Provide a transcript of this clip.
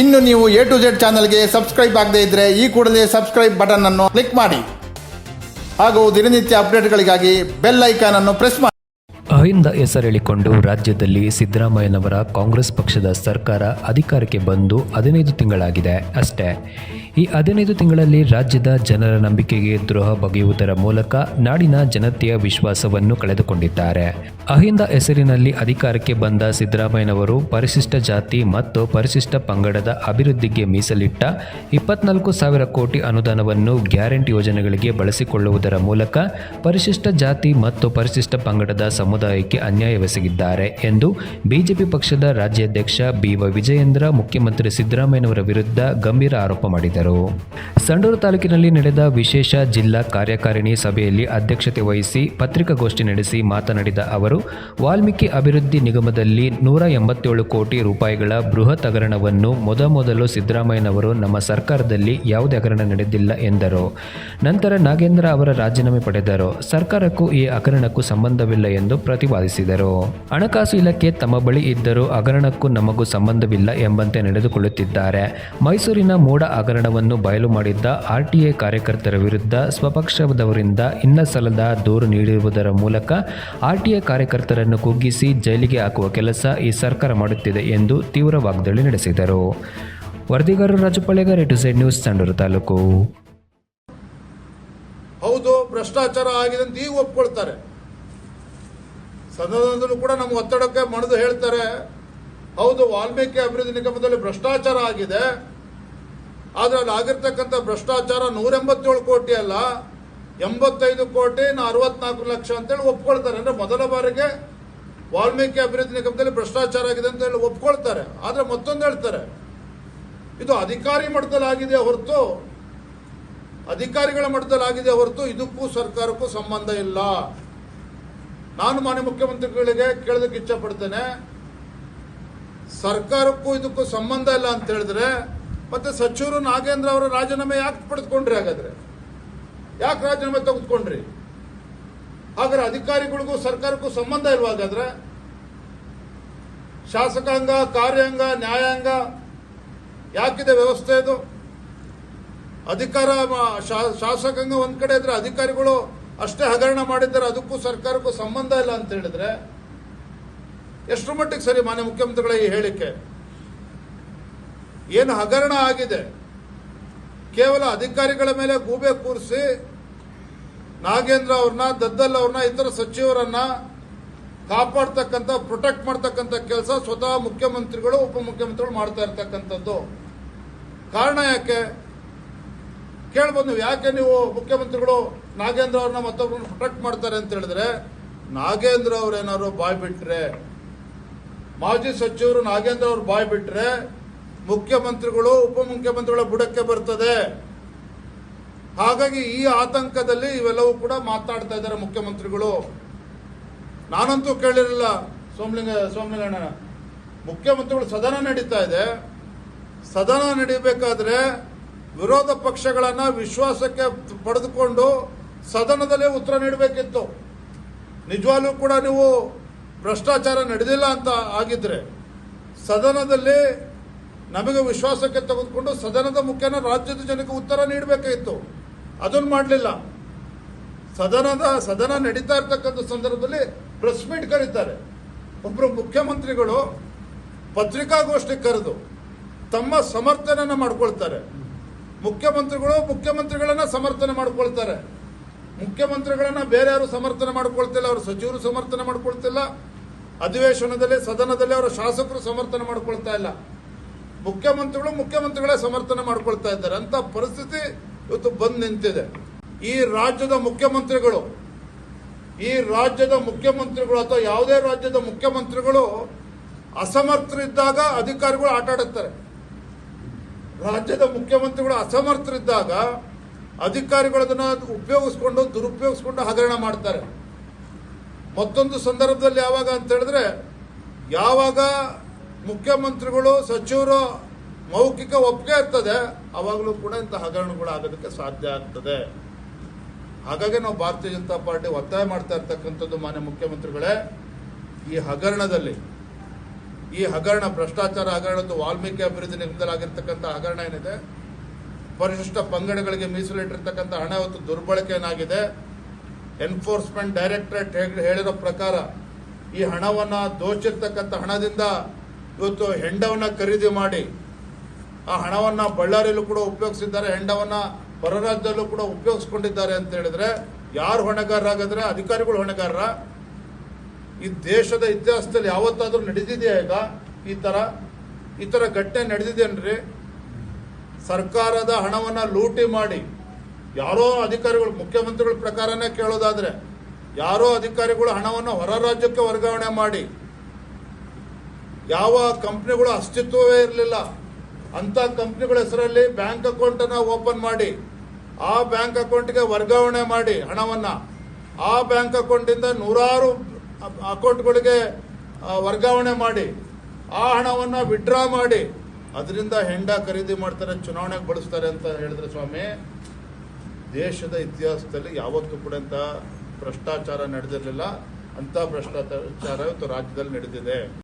ಇನ್ನು ನೀವು A to Z ಚಾನಲ್ಗೆ ಸಬ್ಸ್ಕ್ರೈಬ್ ಆಗದೇ ಇದ್ದರೆ ಈ ಕೂಡಲೇ ಸಬ್ಸ್ಕ್ರೈಬ್ ಬಟನ್ ಅನ್ನು ಕ್ಲಿಕ್ ಮಾಡಿ. ಹಾಗೂ ದಿನನಿತ್ಯ ಅಪ್ಡೇಟ್ಗಳಿಗಾಗಿ ಬೆಲ್ ಐಕಾನ್ ಅನ್ನು ಪ್ರೆಸ್ ಮಾಡಿ. ಅಹಿಂದ ಹೆಸರೇಳಿಕೊಂಡು ರಾಜ್ಯದಲ್ಲಿ ಸಿದ್ದರಾಮಯ್ಯನವರ ಕಾಂಗ್ರೆಸ್ ಪಕ್ಷದ ಸರ್ಕಾರ ಅಧಿಕಾರಕ್ಕೆ ಬಂದು ಹದಿನೈದು ತಿಂಗಳಾಗಿದೆ ಅಷ್ಟೇ. ಈ ಹದಿನೈದು ತಿಂಗಳಲ್ಲಿ ರಾಜ್ಯದ ಜನರ ನಂಬಿಕೆಗೆ ದ್ರೋಹ ಬಗೆಯುವುದರ ಮೂಲಕ ನಾಡಿನ ಜನತೆಯ ವಿಶ್ವಾಸವನ್ನು ಕಳೆದುಕೊಂಡಿದ್ದಾರೆ. ಅಹಿಂದ ಹೆಸರಿನಲ್ಲಿ ಅಧಿಕಾರಕ್ಕೆ ಬಂದ ಸಿದ್ದರಾಮಯ್ಯನವರು ಪರಿಶಿಷ್ಟ ಜಾತಿ ಮತ್ತು ಪರಿಶಿಷ್ಟ ಪಂಗಡದ ಅಭಿವೃದ್ಧಿಗೆ ಮೀಸಲಿಟ್ಟ ಇಪ್ಪತ್ನಾಲ್ಕು ಸಾವಿರ ಕೋಟಿ ಅನುದಾನವನ್ನು ಗ್ಯಾರಂಟಿ ಯೋಜನೆಗಳಿಗೆ ಬಳಸಿಕೊಳ್ಳುವುದರ ಮೂಲಕ ಪರಿಶಿಷ್ಟ ಜಾತಿ ಮತ್ತು ಪರಿಶಿಷ್ಟ ಪಂಗಡದ ಸಮುದಾಯಕ್ಕೆ ಅನ್ಯಾಯವೆಸಗಿದ್ದಾರೆ ಎಂದು ಬಿಜೆಪಿ ಪಕ್ಷದ ರಾಜ್ಯಾಧ್ಯಕ್ಷ ಬಿ ವಿಜಯೇಂದ್ರ, ಮುಖ್ಯಮಂತ್ರಿ ಸಿದ್ದರಾಮಯ್ಯನವರ ವಿರುದ್ಧ ಗಂಭೀರ ಆರೋಪ ಮಾಡಿದರು ಸಂಡೂರು ತಾಲೂಕಿನಲ್ಲಿ ನಡೆದ ವಿಶೇಷ ಜಿಲ್ಲಾ ಕಾರ್ಯಕಾರಿಣಿ ಸಭೆಯಲ್ಲಿ ಅಧ್ಯಕ್ಷತೆ ವಹಿಸಿ ಪತ್ರಿಕಾಗೋಷ್ಠಿ ನಡೆಸಿ ಮಾತನಾಡಿದ ಅವರು, ವಾಲ್ಮೀಕಿ ಅಭಿವೃದ್ಧಿ ನಿಗಮದಲ್ಲಿ ನೂರ ಎಂಬತ್ತೇಳು ಕೋಟಿ ರೂಪಾಯಿಗಳ ಬೃಹತ್ ಹಗರಣವನ್ನು ಮೊದಮೊದಲು ಸಿದ್ದರಾಮಯ್ಯನವರು ನಮ್ಮ ಸರ್ಕಾರದಲ್ಲಿ ಯಾವುದೇ ಹಗರಣ ನಡೆದಿಲ್ಲ ಎಂದರು. ನಂತರ ನಾಗೇಂದ್ರ ಅವರ ರಾಜೀನಾಮೆ ಪಡೆದರು. ಸರ್ಕಾರಕ್ಕೂ ಈ ಹಗರಣಕ್ಕೂ ಸಂಬಂಧವಿಲ್ಲ ಎಂದು ಪ್ರತಿಪಾದಿಸಿದರು ಹಣಕಾಸು ಇಲಾಖೆ ತಮ್ಮ ಬಳಿ ಇದ್ದರೂ ಹಗರಣಕ್ಕೂ ನಮಗೂ ಸಂಬಂಧವಿಲ್ಲ ಎಂಬಂತೆ ನಡೆದುಕೊಳ್ಳುತ್ತಿದ್ದಾರೆ. ಮೈಸೂರಿನ ಮೂಡ ಹಗರಣವನ್ನು ಬಯಲು ಮಾಡಿದ್ದ ಆರ್ಟಿಐ ಕಾರ್ಯಕರ್ತರ ವಿರುದ್ಧ ಸ್ವಪಕ್ಷದವರಿಂದ ಇನ್ನಸಲದ ದೂರು ನೀಡಿರುವುದರ ಮೂಲಕ ಆರ್ಟಿಐ ಕಾರ್ಯಕರ್ತರನ್ನು ಕುಗ್ಗಿಸಿ ಜೈಲಿಗೆ ಹಾಕುವ ಕೆಲಸ ಈ ಸರ್ಕಾರ ಮಾಡುತ್ತಿದೆ ಎಂದು ತೀವ್ರ ವಾಗ್ದಾಳಿ ನಡೆಸಿದರು. ವರದಿಗಾರರು ರಾಜಪಾಳ್ಯಗಾರ್ ಟು ಸೈಡ್ ನ್ಯೂಸ್ ಸಂಡೂರು ತಾಲೂಕು. ಹೌದು, ಭ್ರಷ್ಟಾಚಾರ ಆಗಿದೆ ಅಂತ ಈಗ ಒಪ್ಕೊಳ್ತಾರೆ. ಸದನದಲ್ಲೂ ಕೂಡ ನಮ್ಮ ಒತ್ತಡಕ್ಕೆ ಮಣಿದು ಹೇಳ್ತಾರೆ. ಹೌದು, ವಾಲ್ಮೀಕಿ ಅಭಿವೃದ್ಧಿ ನಿಗಮದಲ್ಲಿ ಭ್ರಷ್ಟಾಚಾರ ಆಗಿದೆ. ಆದ್ರೆ ಅಲ್ಲಿ ಆಗಿರ್ತಕ್ಕಂಥ ಭ್ರಷ್ಟಾಚಾರ ನೂರ ಎಂಬತ್ತೇಳು ಕೋಟಿ ಅಲ್ಲ, ಎಂಬತ್ತೈದು ಕೋಟಿ ನಾ ಅರವತ್ನಾಲ್ಕು ಲಕ್ಷ ಅಂತೇಳಿ ಒಪ್ಕೊಳ್ತಾರೆ. ಅಂದ್ರೆ ಮೊದಲ ಬಾರಿಗೆ ವಾಲ್ಮೀಕಿ ಅಭಿವೃದ್ಧಿ ನಿಗಮದಲ್ಲಿ ಭ್ರಷ್ಟಾಚಾರ ಆಗಿದೆ ಅಂತ ಹೇಳಿ ಒಪ್ಕೊಳ್ತಾರೆ. ಆದ್ರೆ ಮತ್ತೊಂದು ಹೇಳ್ತಾರೆ, ಇದು ಅಧಿಕಾರಿ ಮಟ್ಟದಲ್ಲಿ ಆಗಿದೆ ಹೊರತು? ಅಧಿಕಾರಿಗಳ ಮಟ್ಟದಲ್ಲಿ ಆಗಿದೆ ಹೊರತು? ಇದಕ್ಕೂ ಸರ್ಕಾರಕ್ಕೂ ಸಂಬಂಧ ಇಲ್ಲ. ನಾನು ಮಾನ್ಯ ಮುಖ್ಯಮಂತ್ರಿಗಳಿಗೆ ಕೇಳೋದಕ್ಕೆ ಇಚ್ಛಪಡ್ತೇನೆ, ಸರ್ಕಾರಕ್ಕೂ ಇದಕ್ಕೂ ಸಂಬಂಧ ಇಲ್ಲ ಅಂತ ಹೇಳಿದ್ರೆ ಮತ್ತೆ ಸಚಿವರು ನಾಗೇಂದ್ರ ಅವರ ರಾಜೀನಾಮೆ ಯಾಕೆ ಪಡೆದುಕೊಂಡ್ರಿ ಹಾಗಾದ್ರೆ? ಯಾಕೆ ರಾಜೀನಾಮೆ ತೆಗೆದುಕೊಂಡ್ರಿ? ಹಾಗಾದ್ರೆ ಅಧಿಕಾರಿಗಳಿಗೂ ಸರ್ಕಾರಕ್ಕೂ ಸಂಬಂಧ ಇಲ್ವಾ ಹಾಗಾದ್ರೆ? ಶಾಸಕಾಂಗ, ಕಾರ್ಯಾಂಗ, ನ್ಯಾಯಾಂಗ, ಯಾಕಿದೆ ವ್ಯವಸ್ಥೆ ಇದು? ಅಧಿಕಾರ ಶಾಸಕಾಂಗ ಒಂದ್ ಕಡೆ ಇದ್ರೆ ಅಧಿಕಾರಿಗಳು ಅಷ್ಟೇ ಹಗರಣ ಮಾಡಿದ್ದಾರೆ, ಅದಕ್ಕೂ ಸರ್ಕಾರಕ್ಕೂ ಸಂಬಂಧ ಇಲ್ಲ ಅಂತ ಹೇಳಿದ್ರೆ ಎಷ್ಟು ಮಟ್ಟಿಗೆ ಸರಿ ಮಾನ್ಯ ಮುಖ್ಯಮಂತ್ರಿಗಳ ಈ ಹೇಳಿಕೆ? ಏನು ಹಗರಣ ಆಗಿದೆ? ಕೇವಲ ಅಧಿಕಾರಿಗಳ ಮೇಲೆ ಗೂಬೆ ಕೂರಿಸಿ ನಾಗೇಂದ್ರ ಅವ್ರನ್ನ, ದದ್ದಲ್ ಅವ್ರನ್ನ, ಇತರ ಸಚಿವರನ್ನ ಕಾಪಾಡ್ತಕ್ಕಂಥ ಪ್ರೊಟೆಕ್ಟ್ ಮಾಡ್ತಕ್ಕಂಥ ಕೆಲಸ ಸ್ವತಃ ಮುಖ್ಯಮಂತ್ರಿಗಳು, ಉಪಮುಖ್ಯಮಂತ್ರಿಗಳು ಮಾಡ್ತಾ ಇರ್ತಕ್ಕಂಥದ್ದು. ಕಾರಣ ಯಾಕೆ? ಕೇಳ್ಬೋದು ಯಾಕೆ ನೀವು ಮುಖ್ಯಮಂತ್ರಿಗಳು ನಾಗೇಂದ್ರ ಅವ್ರನ್ನ ಮತ್ತೊಬ್ಬರನ್ನ ಪ್ರೊಟೆಕ್ಟ್ ಮಾಡ್ತಾರೆ ಅಂತ ಹೇಳಿದ್ರೆ, ನಾಗೇಂದ್ರ ಅವ್ರು ಏನಾದ್ರು ಬಾಯ್ ಬಿಟ್ರೆ, ಮಾಜಿ ಸಚಿವರು ನಾಗೇಂದ್ರ ಅವ್ರು ಬಾಯ್ ಬಿಟ್ರೆ ಮುಖ್ಯಮಂತ್ರಿಗಳು, ಉಪಮುಖ್ಯಮಂತ್ರಿಗಳ ಬುಡಕ್ಕೆ ಬರ್ತದೆ. ಹಾಗಾಗಿ ಈ ಆತಂಕದಲ್ಲಿ ಇವೆಲ್ಲವೂ ಕೂಡ ಮಾತಾಡ್ತಾ ಇದ್ದಾರೆ ಮುಖ್ಯಮಂತ್ರಿಗಳು. ನಾನಂತೂ ಕೇಳಿರಲಿಲ್ಲ, ಸೋಮಲಿಂಗ ಸೋಮಲಿಂಗಣ್ಣ ಮುಖ್ಯಮಂತ್ರಿಗಳು ಸದನ ನಡೀತಾ ಇದೆ. ಸದನ ನಡೀಬೇಕಾದ್ರೆ ವಿರೋಧ ಪಕ್ಷಗಳನ್ನ ವಿಶ್ವಾಸಕ್ಕೆ ಪಡೆದುಕೊಂಡು ಸದನದಲ್ಲೇ ಉತ್ತರ ನೀಡಬೇಕಿತ್ತು. ನಿಜವಾಗ್ಲೂ ಕೂಡ ನೀವು ಭ್ರಷ್ಟಾಚಾರ ನಡೆದಿಲ್ಲ ಅಂತ ಆಗಿದ್ರೆ ಸದನದಲ್ಲಿ ನಮಗೆ ವಿಶ್ವಾಸಕ್ಕೆ ತೆಗೆದುಕೊಂಡು ಸದನದ ಮುಖ್ಯನ ರಾಜ್ಯದ ಜನಕ್ಕೆ ಉತ್ತರ ನೀಡಬೇಕಾಗಿತ್ತು. ಅದನ್ನು ಮಾಡಲಿಲ್ಲ. ಸದನದ, ಸದನ ನಡೀತಾ ಇರ್ತಕ್ಕಂಥ ಸಂದರ್ಭದಲ್ಲಿ ಪ್ರೆಸ್ ಮೀಟ್ ಕರೀತಾರೆ. ಒಬ್ಬರು ಮುಖ್ಯಮಂತ್ರಿಗಳು ಪತ್ರಿಕಾಗೋಷ್ಠಿ ಕರೆದು ತಮ್ಮ ಸಮರ್ಥನೆಯನ್ನು ಮಾಡ್ಕೊಳ್ತಾರೆ. ಮುಖ್ಯಮಂತ್ರಿಗಳು ಮುಖ್ಯಮಂತ್ರಿಗಳನ್ನ ಸಮರ್ಥನೆ ಮಾಡ್ಕೊಳ್ತಾರೆ. ಮುಖ್ಯಮಂತ್ರಿಗಳನ್ನ ಬೇರೆ ಯಾರು ಸಮರ್ಥನೆ ಮಾಡ್ಕೊಳ್ತಿಲ್ಲ, ಅವರು ಸಚಿವರು ಸಮರ್ಥನೆ ಮಾಡ್ಕೊಳ್ತಿಲ್ಲ. ಅಧಿವೇಶನದಲ್ಲಿ, ಸದನದಲ್ಲಿ ಅವರ ಶಾಸಕರು ಸಮರ್ಥನೆ ಮಾಡ್ಕೊಳ್ತಾ ಇಲ್ಲ. ಮುಖ್ಯಮಂತ್ರಿಗಳು ಮುಖ್ಯಮಂತ್ರಿಗಳೇ ಸಮರ್ಥನೆ ಮಾಡ್ಕೊಳ್ತಾ ಇದ್ದಾರೆ. ಅಂತ ಪರಿಸ್ಥಿತಿ ಇವತ್ತು ಬಂದು ನಿಂತಿದೆ. ಈ ರಾಜ್ಯದ ಮುಖ್ಯಮಂತ್ರಿಗಳು, ಈ ರಾಜ್ಯದ ಮುಖ್ಯಮಂತ್ರಿಗಳು ಅಥವಾ ಯಾವುದೇ ರಾಜ್ಯದ ಮುಖ್ಯಮಂತ್ರಿಗಳು ಅಸಮರ್ಥರಿದ್ದಾಗ ಅಧಿಕಾರಿಗಳು ಆಟಾಡುತ್ತಾರೆ ರಾಜ್ಯದ ಮುಖ್ಯಮಂತ್ರಿಗಳು ಅಸಮರ್ಥರಿದ್ದಾಗ ಅಧಿಕಾರಿಗಳು ಅದನ್ನ ಉಪಯೋಗಿಸ್ಕೊಂಡು, ದುರುಪಯೋಗಿಸ್ಕೊಂಡು ಹಗರಣ ಮಾಡ್ತಾರೆ. ಮತ್ತೊಂದು ಸಂದರ್ಭದಲ್ಲಿ ಯಾವಾಗ ಅಂತ ಹೇಳಿದ್ರೆ, ಯಾವಾಗ ಮುಖ್ಯಮಂತ್ರಿಗಳು, ಸಚಿವರು ಮೌಖಿಕ ಒಪ್ಪಿಗೆ ಇರ್ತದೆ, ಅವಾಗಲೂ ಕೂಡ ಇಂಥ ಹಗರಣಗಳು ಆಗೋದಕ್ಕೆ ಸಾಧ್ಯ ಆಗ್ತದೆ. ಹಾಗಾಗಿ ನಾವು ಭಾರತೀಯ ಜನತಾ ಪಾರ್ಟಿ ಒತ್ತಾಯ ಮಾಡ್ತಾ ಇರ್ತಕ್ಕಂಥದ್ದು ಮಾನ್ಯ ಮುಖ್ಯಮಂತ್ರಿಗಳೇ, ಈ ಹಗರಣದಲ್ಲಿ, ಈ ಹಗರಣ, ಭ್ರಷ್ಟಾಚಾರ ಹಗರಣದ್ದು ವಾಲ್ಮೀಕಿ ಅಭಿವೃದ್ಧಿ ನಿಗಮದಲ್ಲಾಗಿರ್ತಕ್ಕಂಥ ಹಗರಣ ಏನಿದೆ? ಪರಿಶಿಷ್ಟ ಪಂಗಡಗಳಿಗೆ ಮೀಸಲಿಟ್ಟಿರ್ತಕ್ಕಂಥ ಹಣ ಇವತ್ತು ದುರ್ಬಳಕೆ ಏನಾಗಿದೆ ಎನ್ಫೋರ್ಸ್ಮೆಂಟ್ ಡೈರೆಕ್ಟರೇಟ್ ಹೇಳಿರೋ ಪ್ರಕಾರ ಈ ಹಣವನ್ನು ದೋಚಿರ್ತಕ್ಕಂಥ ಹಣದಿಂದ ಇವತ್ತು ಹೆಂಡವನ್ನ ಖರೀದಿ ಮಾಡಿ, ಆ ಹಣವನ್ನ ಬಳ್ಳಾರಿಯಲ್ಲೂ ಕೂಡ ಉಪಯೋಗಿಸಿದ್ದಾರೆ, ಹೆಂಡವನ್ನ ಹೊರ ರಾಜ್ಯದಲ್ಲೂ ಕೂಡ ಉಪಯೋಗಿಸ್ಕೊಂಡಿದ್ದಾರೆ ಅಂತ ಹೇಳಿದ್ರೆ, ಯಾರು ಹೊಣೆಗಾರರಾಗಿದ್ರೆ ಅಧಿಕಾರಿಗಳು ಹೊಣೆಗಾರರ? ಈ ದೇಶದ ಇತಿಹಾಸದಲ್ಲಿ ಯಾವತ್ತಾದರೂ ನಡೆದಿದೆಯಾ ಈಗ ಈ ತರ? ಈ ತರ ಘಟನೆ ನಡೆದಿದೆಯನ್ರಿ ಸರ್ಕಾರದ ಹಣವನ್ನ ಲೂಟಿ ಮಾಡಿ, ಯಾರೋ ಅಧಿಕಾರಿಗಳು, ಮುಖ್ಯಮಂತ್ರಿಗಳ ಪ್ರಕಾರನೇ ಕೇಳೋದಾದ್ರೆ, ಯಾರೋ ಅಧಿಕಾರಿಗಳು ಹಣವನ್ನು ಹೊರ ರಾಜ್ಯಕ್ಕೆ ವರ್ಗಾವಣೆ ಮಾಡಿ ಯಾವ ಕಂಪ್ನಿಗಳು ಅಸ್ತಿತ್ವವೇ ಇರಲಿಲ್ಲ ಅಂತ ಕಂಪ್ನಿಗಳ ಹೆಸರಲ್ಲಿ ಬ್ಯಾಂಕ್ ಅಕೌಂಟನ್ನು ಓಪನ್ ಮಾಡಿ, ಆ ಬ್ಯಾಂಕ್ ಅಕೌಂಟ್ಗೆ ವರ್ಗಾವಣೆ ಮಾಡಿ ಹಣವನ್ನ. ಆ ಬ್ಯಾಂಕ್ ಅಕೌಂಟಿಂದ ನೂರಾರು ಅಕೌಂಟ್ಗಳಿಗೆ ವರ್ಗಾವಣೆ ಮಾಡಿ, ಆ ಹಣವನ್ನ ವಿಡ್ರಾ ಮಾಡಿ, ಅದರಿಂದ ಹೆಂಡ ಖರೀದಿ ಮಾಡ್ತಾರೆ, ಚುನಾವಣೆಗೆ ಬಳಸ್ತಾರೆ ಅಂತ ಹೇಳಿದ್ರೆ ಸ್ವಾಮಿ, ದೇಶದ ಇತಿಹಾಸದಲ್ಲಿ ಯಾವತ್ತೂ ಕೂಡ ಅಂತ ಭ್ರಷ್ಟಾಚಾರ ನಡೆದಿರಲಿಲ್ಲ. ಅಂತ ಭ್ರಷ್ಟಾಚಾರ ಇವತ್ತು ರಾಜ್ಯದಲ್ಲಿ ನಡೆದಿದೆ.